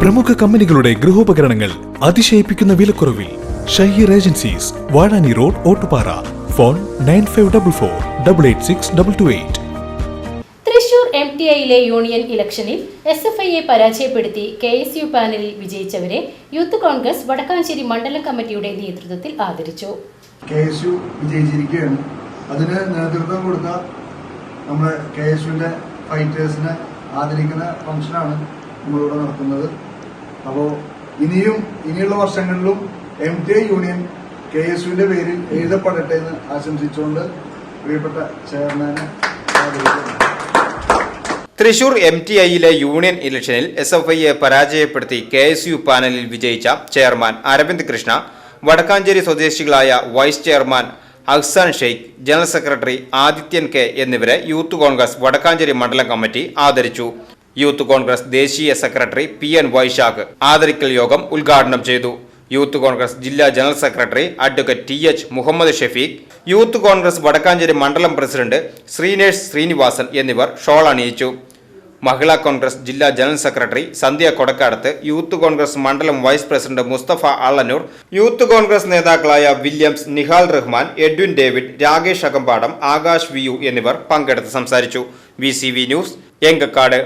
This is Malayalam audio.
പ്രമുഖ കമ്പനികളുടെ ഗൃഹോപകരണങ്ങൾ അതിശയിപ്പിക്കുന്ന വിലക്കുറവിൽ Shaheer agencies Vazhani road Ottupara. Phone nine five double four double eight six double two eight. Thrissur M T ഐയിലെ union ഇലക്ഷനിൽ എസ് എഫ് ഐയെ പരാജയപ്പെടുത്തി കെ എസ് യു പാനലിൽ വിജയിച്ചവരെ യൂത്ത് കോൺഗ്രസ് വടക്കാഞ്ചേരി മണ്ഡലം കമ്മിറ്റിയുടെ നേതൃത്വത്തിൽ ആദരിച്ചു. കെ എസ് യു വിജയിച്ചിരിക്കുകയാണ്. അതിന് നേതൃത്വം കൊടുത്ത നമ്മുടെ കെ എസ് യുവിന്റെ ഫൈറ്റേഴ്സിനെ ആദരിക്കുന്ന ഫംഗ്ഷനാണ് നമ്മളിവിടെ നടത്തുന്നത് അപ്പോൾ ഇനിയും ഇനിയുള്ള വർഷങ്ങളിലും M T I union K S യുവിന്റെ പേരിൽ എഴുതപ്പെടട്ടെ എന്ന് ആശംസിച്ചുകൊണ്ട് പ്രിയപ്പെട്ട ചെയർമാനെ തൃശൂർ എം ടി ഐയിലെ യൂണിയൻ ഇലക്ഷനിൽ എസ് എഫ് ഐയെ പരാജയപ്പെടുത്തി കെ എസ് യു പാനലിൽ വിജയിച്ച ചെയർമാൻ അരവിന്ദ് കൃഷ്ണ വടക്കാഞ്ചേരി സ്വദേശികളായ vice chairman Ahsan Sheikh general secretary Adithyan K എന്നിവരെ യൂത്ത് കോൺഗ്രസ് വടക്കാഞ്ചേരി മണ്ഡലം കമ്മിറ്റി ആദരിച്ചു. യൂത്ത് കോൺഗ്രസ് ദേശീയ സെക്രട്ടറി പി എൻ വൈശാഖ് ആദരിക്കൽ യോഗം ഉദ്ഘാടനം ചെയ്തു. യൂത്ത് കോൺഗ്രസ് ജില്ലാ general secretary advocate T H Muhammad Shefeeq youth congress Vadakkancherry മണ്ഡലം പ്രസിഡന്റ് ശ്രീനേഷ് ശ്രീനിവാസൻ എന്നിവർ ഷോൾ അണിയിച്ചു. മഹിളാ കോൺഗ്രസ് ജില്ലാ general secretary Sandhya Kodakkadath youth congress മണ്ഡലം vice president Musthafa Allanur youth congress നേതാക്കളായ Williams Nihal Rahman Edwin David Rakesh Akampadam Akash V U എന്നിവർ പങ്കെടുത്ത് സംസാരിച്ചു. V news Engakkad.